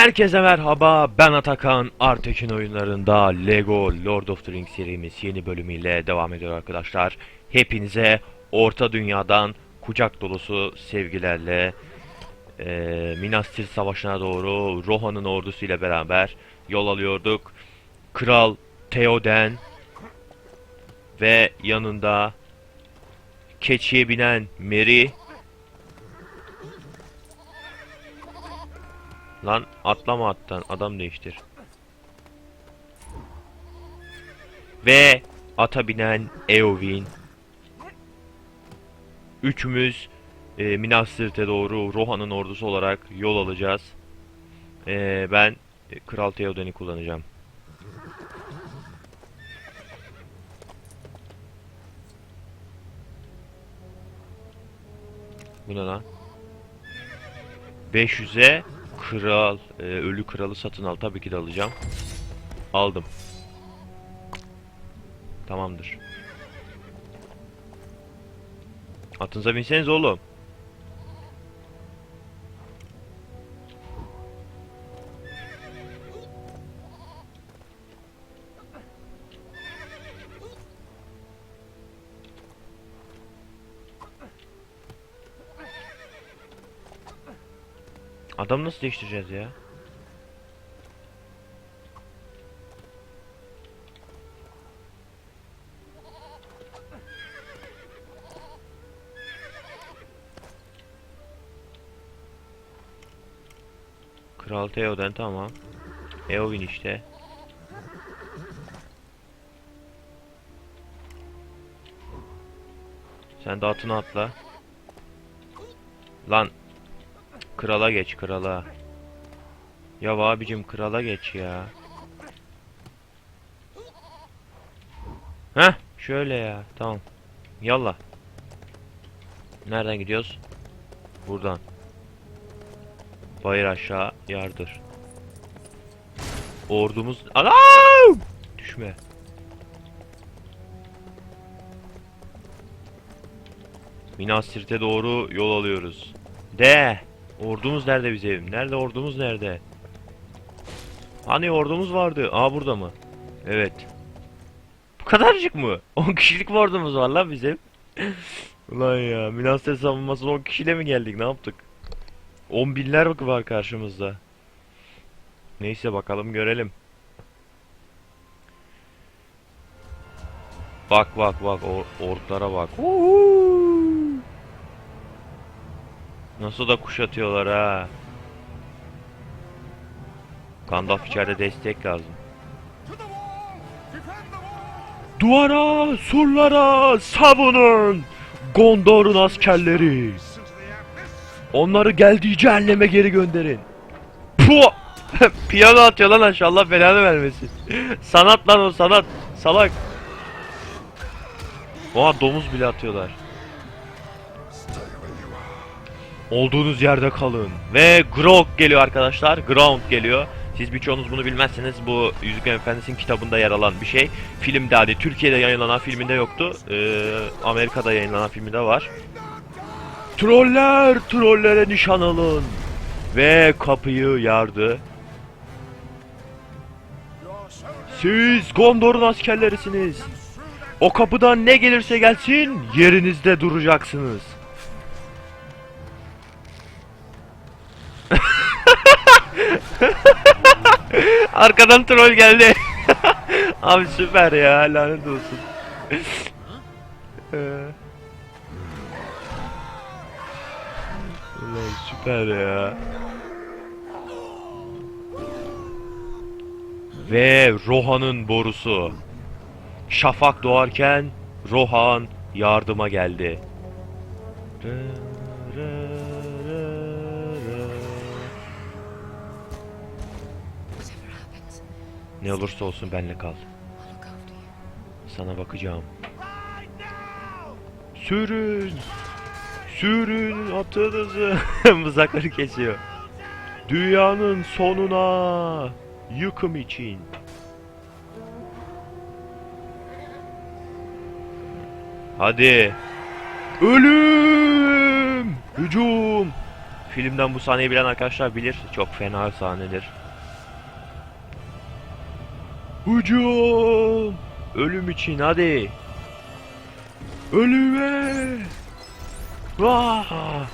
Herkese merhaba ben Atakan Artekin oyunlarında Lego Lord of the Rings serimiz yeni bölümüyle devam ediyor arkadaşlar. Hepinize Orta Dünya'dan kucak dolusu sevgilerle eee Minas Tirith Savaşı'na doğru Rohan'ın ordusuyla beraber yol alıyorduk. Kral Theoden ve yanında keçiye binen Merry Lan atlama attan adam değiştir. Ve ata binen Eowyn. Üçümüz e, Minas Tirith'e doğru Rohan'ın ordusu olarak yol alacağız. E, ben e, Kral Theoden'i kullanacağım. Bu ne lan? 500'e kral, e, ölü kralı satın al. Tabii ki de alacağım. Aldım. Tamamdır. Atınıza binseniz oğlum. Adam nasıl değiştireceğiz ya? Kral Theoden tamam. Eowyn işte. Sen de atına atla. Lan Krala geç krala. Ya abicim krala geç ya. Heh şöyle ya tamam. Yallah. Nereden gidiyoruz? Buradan. Bayır aşağı yardır. Ordumuz... Anam! Düşme. Minas Tirith'e doğru yol alıyoruz. De. Ordumuz nerede bizim? Nerede ordumuz nerede? Hani ordumuz vardı? Aa burada mı? Evet. Bu kadarcık mı? 10 kişilik ordumuz var lan bizim? Ulan ya Tirith savunmasına 10 kişiyle mi geldik? Ne yaptık? 10 binler var karşımızda. Neyse bakalım görelim. Bak bak bak or orklara bak. Huhu! Nasıl da kuşatıyorlar ha. Gandalf içeride destek lazım. Duvara, surlara savunun! Gondor'un askerleri! Onları geldiği cehenneme geri gönderin. Puh! Piyano atıyor lan aşağı Allah vermesin. sanat lan o sanat. Salak. Oha domuz bile atıyorlar. Olduğunuz yerde kalın. Ve Grog geliyor arkadaşlar. Ground geliyor. Siz birçoğunuz bunu bilmezseniz bu Yüzüklerin Efendisi'nin kitabında yer alan bir şey. Filmde hani Türkiye'de yayınlanan filminde yoktu. Ee, Amerika'da yayınlanan filminde var. Troller, trollere nişan alın. Ve kapıyı yardı. Siz Gondor'un askerlerisiniz. O kapıdan ne gelirse gelsin yerinizde duracaksınız. Arkadan troll geldi. Abi süper ya lanet olsun. Ee. Ulan süper ya. Ve Rohan'ın borusu. Şafak doğarken Rohan yardıma geldi. Rı, Ne olursa olsun benle kal. Sana bakacağım. Sürün! Sürün atınızı! Mızrakları kesiyor. Dünyanın sonuna! Yıkım için. Hadi. Ölüm! Hücum! Filmden bu sahneyi bilen arkadaşlar bilir. Çok fena sahnedir. Hücum! Ölüm için hadi. Ölüme! Vah!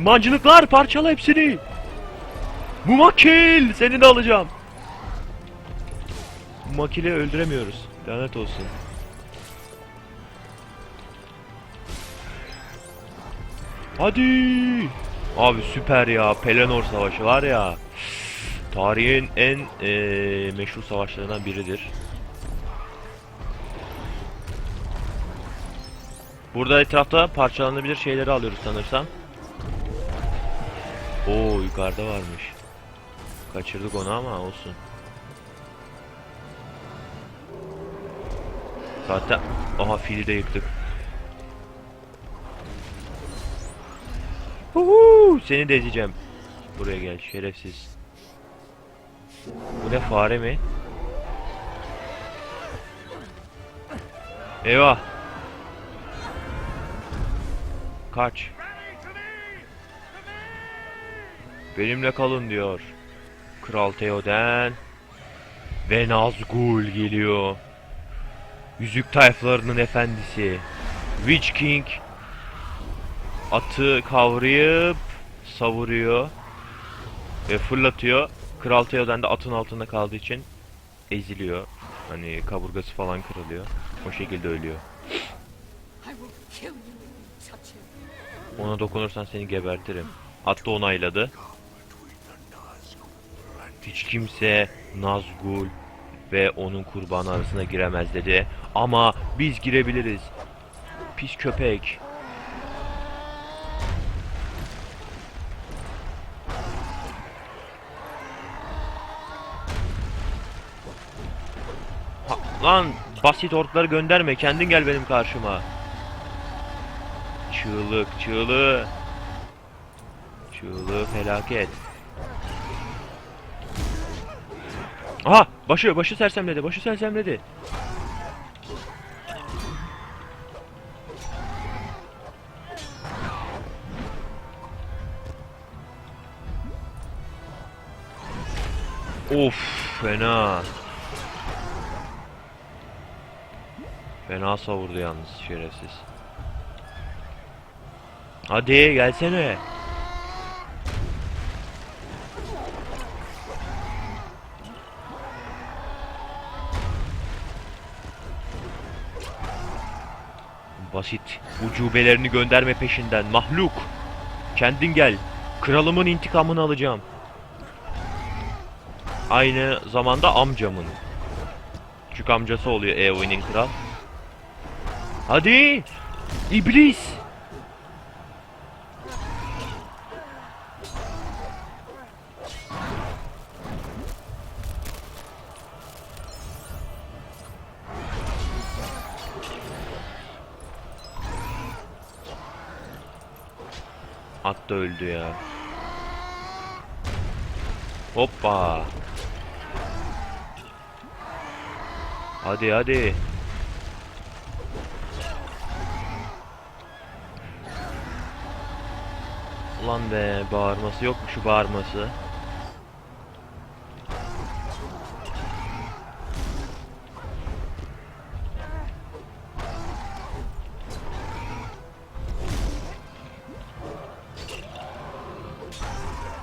Mancınıklar parçala hepsini. Mumakil seni de alacağım. Mumakil'i öldüremiyoruz. Lanet olsun. Hadi. Abi süper ya. Pelennor Savaşı var ya. Tarihin en eee, meşhur savaşlarından biridir. Burada etrafta parçalanabilir şeyleri alıyoruz sanırsam. Oo yukarıda varmış. Kaçırdık onu ama olsun. Zaten aha fili de yıktık. Huhu, seni de ezeceğim. Buraya gel şerefsiz. Bu ne fare mi? Eyvah. Kaç. Benimle kalın diyor. Kral Theoden ve Nazgul geliyor. Yüzük tayflarının efendisi. Witch King atı kavrayıp savuruyor ve fırlatıyor. Kral Theoden de atın altında kaldığı için eziliyor. Hani kaburgası falan kırılıyor. O şekilde ölüyor. Ona dokunursan seni gebertirim. Hatta onayladı. Hiç kimse Nazgul ve onun kurbanı arasına giremez dedi. Ama biz girebiliriz. Pis köpek. Lan basit orkları gönderme. Kendin gel benim karşıma. Çığlık, çığlığı. Çığlığı felaket. Aha! Başı, başı sersemledi, başı sersemledi. Of, fena. Fena savurdu yalnız şerefsiz. Hadi gelsene. Basit. Ucubelerini gönderme peşinden. Mahluk. Kendin gel. Kralımın intikamını alacağım. Aynı zamanda amcamın. Küçük amcası oluyor Eowyn'in kral. Hadi. İblis. At da öldü ya. Hoppa. Hadi hadi. Ulan be bağırması yok mu şu bağırması?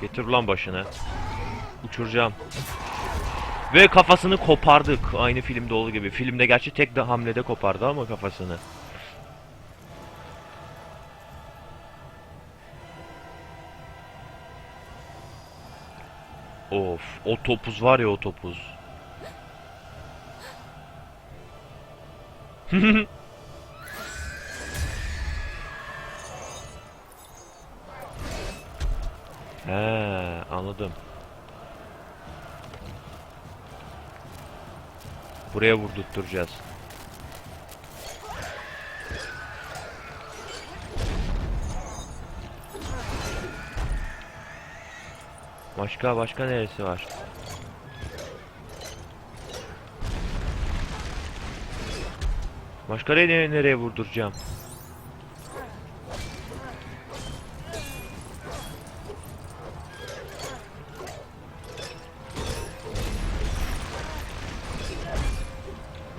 Getir ulan başını. Uçuracağım. Ve kafasını kopardık. Aynı filmde olduğu gibi. Filmde gerçi tek de hamlede kopardı ama kafasını. Of, o topuz var ya o topuz. He, anladım. Buraya vurdurtturacağız. Başka başka neresi var? Başka nereye, nereye vurduracağım?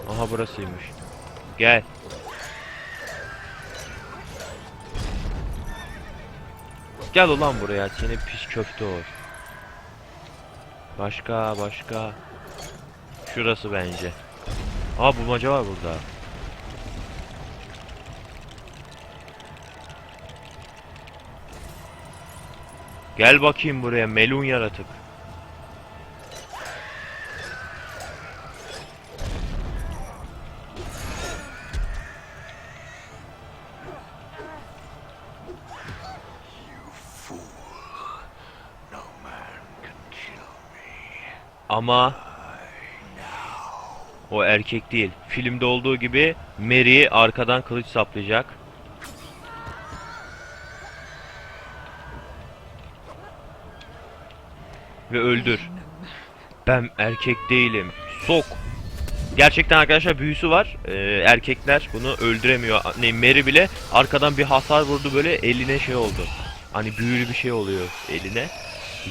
Aha burasıymış. Gel. Gel ulan buraya seni pis köfte ol. Başka başka. Şurası bence. Aa bulmaca var burada. Gel bakayım buraya melun yaratık. Ama o erkek değil. Filmde olduğu gibi Mary'i arkadan kılıç saplayacak. Ve öldür. Ben erkek değilim. Sok. Gerçekten arkadaşlar büyüsü var. Ee, erkekler bunu öldüremiyor. Ne Mary bile arkadan bir hasar vurdu böyle eline şey oldu. Hani büyülü bir şey oluyor eline.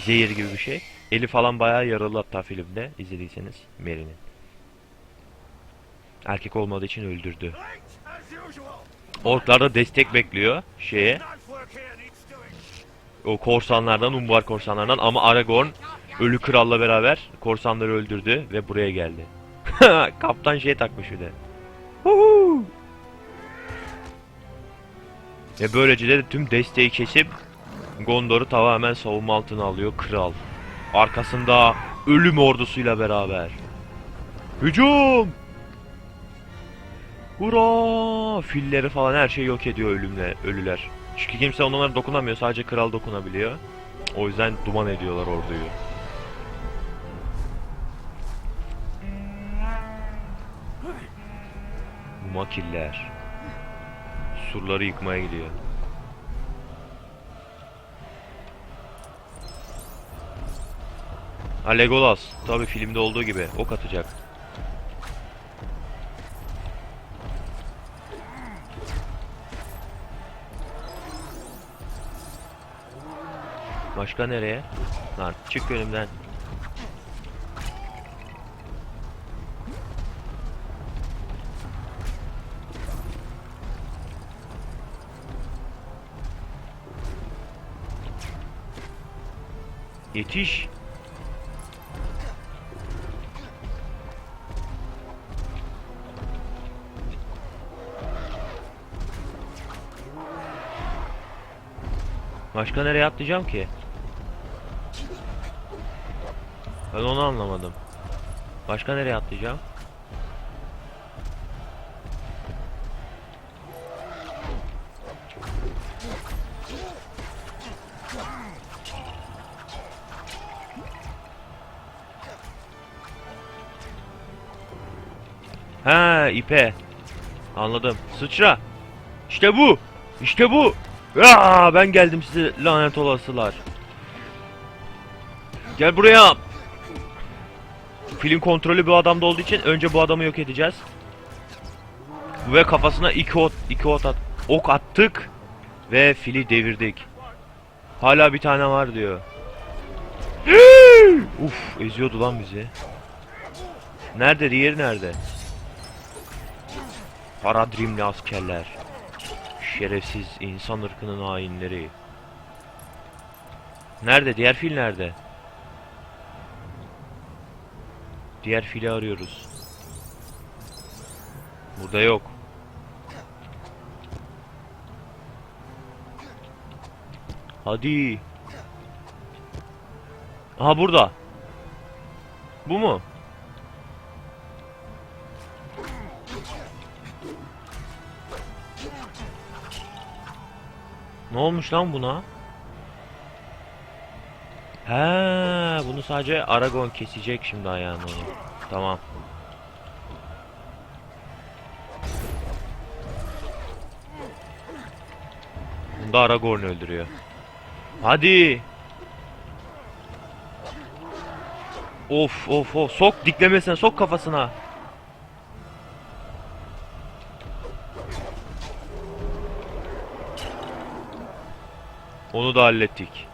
Zehir gibi bir şey. Eli falan bayağı yaralı hatta filmde izlediyseniz Mary'nin. Erkek olmadığı için öldürdü. Orklar da destek bekliyor şeye. O korsanlardan, Umbar korsanlardan ama Aragorn ölü kralla beraber korsanları öldürdü ve buraya geldi. Kaptan şey takmış bir de. Ve böylece de tüm desteği kesip Gondor'u tamamen savunma altına alıyor kral. Arkasında ölüm ordusuyla beraber. Hücum! Hurra! Filleri falan her şeyi yok ediyor ölümle, ölüler. Çünkü kimse onlara dokunamıyor, sadece kral dokunabiliyor. O yüzden duman ediyorlar orduyu. Makiller. Surları yıkmaya gidiyor. Ha Legolas. Tabi filmde olduğu gibi ok atacak. Başka nereye? Lan çık önümden. Yetiş. Başka nereye atlayacağım ki? Ben onu anlamadım. Başka nereye atlayacağım? Ha ipe. Anladım. Sıçra. İşte bu. İşte bu. Aa, ben geldim size lanet olasılar. Gel buraya. Film kontrolü bir adamda olduğu için önce bu adamı yok edeceğiz. Ve kafasına iki ot, iki ot at, ok attık ve fili devirdik. Hala bir tane var diyor. Uf, eziyordu lan bizi. Nerede? Diğeri nerede? Paradrimli askerler. Şerefsiz insan ırkının hainleri. Nerede? Diğer fil nerede? Diğer fili arıyoruz. Burada yok. Hadi. Aha burada. Bu mu? Ne olmuş lan buna? He, bunu sadece Aragon kesecek şimdi ayağını. Tamam. Bunu da Aragorn öldürüyor. Hadi. Of of of sok diklemesine sok kafasına. Onu da hallettik.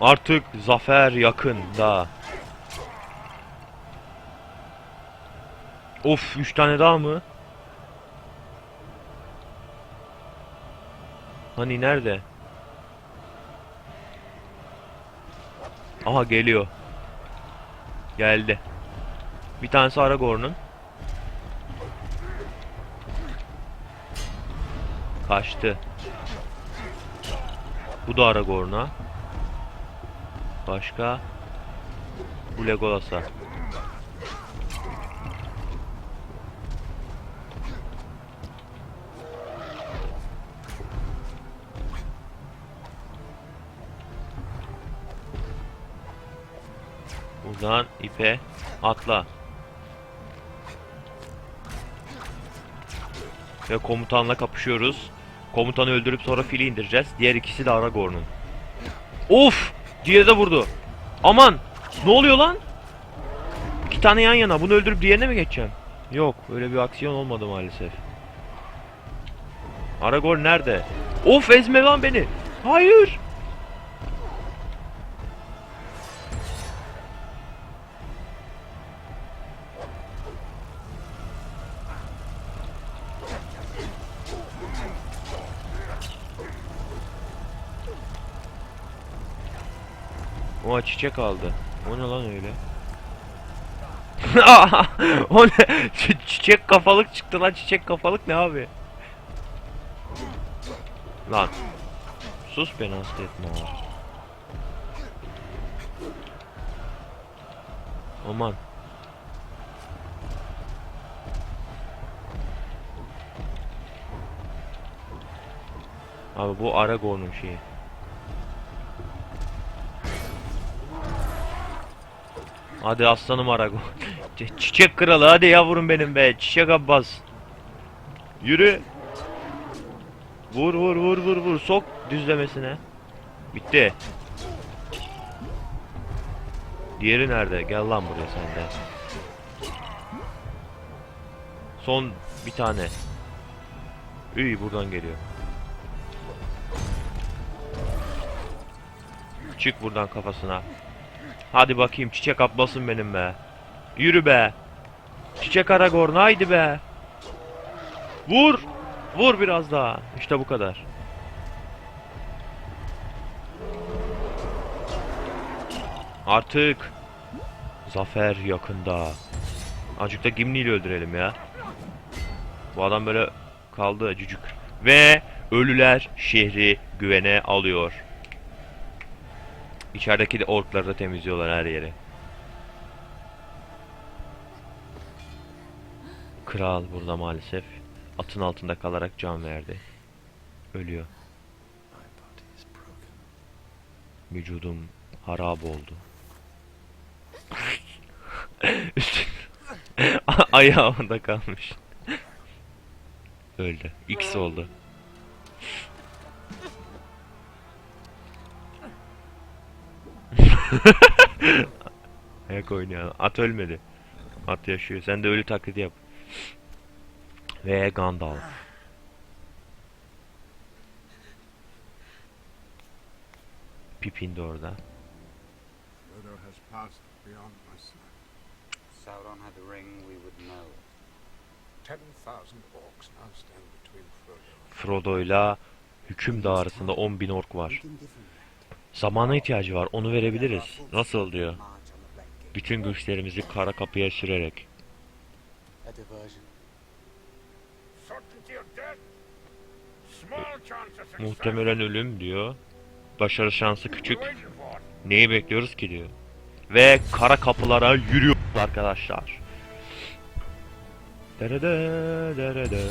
Artık zafer yakın da. Of 3 tane daha mı? Hani nerede? Aha geliyor. Geldi. Bir tanesi Aragorn'un. Kaçtı. Bu da Aragorn'a. Başka? Bu Legolas'a. Buradan ipe atla. Ve komutanla kapışıyoruz. Komutanı öldürüp sonra fili indireceğiz. Diğer ikisi de Aragorn'un. Of! Diğeri de vurdu. Aman! Ne oluyor lan? İki tane yan yana. Bunu öldürüp diğerine mi geçeceğim? Yok. Öyle bir aksiyon olmadı maalesef. Aragorn nerede? Of ezme lan beni. Hayır. Çiçek aldı. O ne lan öyle? o ne? Çi- çiçek kafalık çıktı lan çiçek kafalık ne abi? Lan. Sus beni hasta etme abi. Aman. Abi bu Aragorn'un şeyi. Hadi aslanım Arago. Çi- Çiçek kralı hadi yavrum benim be. Çiçek Abbas. Yürü. Vur vur vur vur vur. Sok düzlemesine. Bitti. Diğeri nerede? Gel lan buraya sen de. Son bir tane. Üy buradan geliyor. Çık buradan kafasına. Hadi bakayım çiçek ablasın benim be. Yürü be. Çiçek Aragorn haydi be. Vur. Vur biraz daha. İşte bu kadar. Artık zafer yakında. Azıcık da Gimli ile öldürelim ya. Bu adam böyle kaldı cücük. Ve ölüler şehri güvene alıyor. İçerideki de orkları da temizliyorlar her yeri. Kral burada maalesef atın altında kalarak can verdi. Ölüyor. Vücudum harap oldu. Ayağında kalmış. Öldü. X oldu. Ayak oynuyor. At ölmedi. At yaşıyor. Sen de ölü taklidi yap. Ve Gandalf. Pippin de orada. Sauron had the ring, we would know. Frodo'yla hüküm dağı arasında 10.000 ork var. Zamana ihtiyacı var. Onu verebiliriz. Nasıl diyor. Bütün güçlerimizi kara kapıya sürerek. Muhtemelen ölüm diyor. Başarı şansı küçük. Neyi bekliyoruz ki diyor. Ve kara kapılara yürüyoruz arkadaşlar. Derede, derede,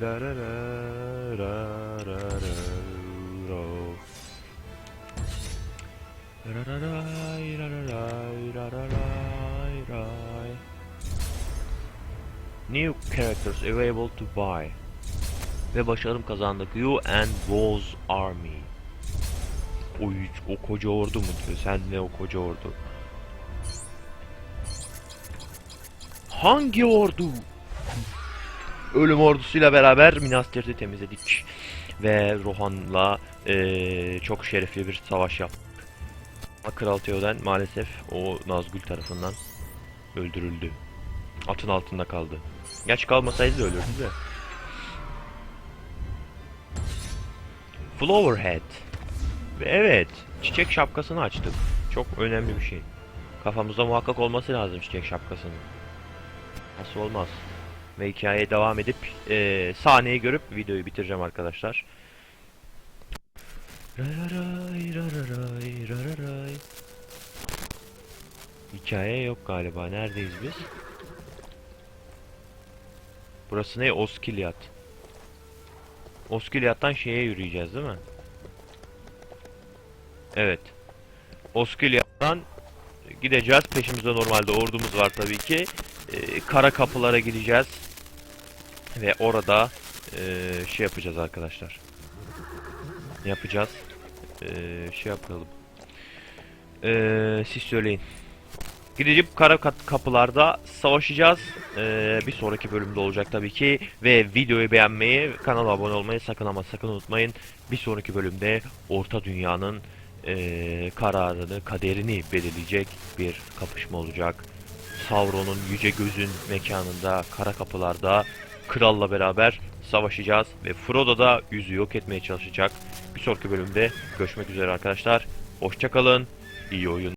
derede, New characters available to buy. Ve başarım kazandık. You and Woz Army. O, o koca ordu mu diyor. Sen ne o koca ordu? Hangi ordu? Ölüm ordusuyla beraber Minas Tirith'i temizledik. Ve Rohan'la eee, çok şerefli bir savaş yaptık. Ama Kral Theoden maalesef o Nazgul tarafından öldürüldü. Atın altında kaldı. Gerçi kalmasaydı ölürdü de. Flowerhead. Ve evet, çiçek şapkasını açtık. Çok önemli bir şey. Kafamızda muhakkak olması lazım çiçek şapkasının. Nasıl olmaz. Ve hikayeye devam edip eee sahneyi görüp videoyu bitireceğim arkadaşlar. Rararay, rararay, rararay. Hikaye yok galiba. Neredeyiz biz? Burası ne? Oskilyat. Oskilyat'tan şeye yürüyeceğiz değil mi? Evet. Oskilyat'tan gideceğiz. Peşimizde normalde ordumuz var tabii ki. Ee, kara kapılara gideceğiz. Ve orada ee, şey yapacağız arkadaşlar. Yapacağız? Ee, şey yapalım. Ee, siz söyleyin. Gidip kara kapılarda savaşacağız. Ee, bir sonraki bölümde olacak tabii ki. Ve videoyu beğenmeyi, kanala abone olmayı sakın ama sakın unutmayın. Bir sonraki bölümde Orta Dünya'nın ee, kararını, kaderini belirleyecek bir kapışma olacak. Sauron'un yüce gözün mekanında, kara kapılarda kralla beraber savaşacağız ve Frodo da yüzü yok etmeye çalışacak. Bir sonraki bölümde görüşmek üzere arkadaşlar. Hoşçakalın. İyi oyun.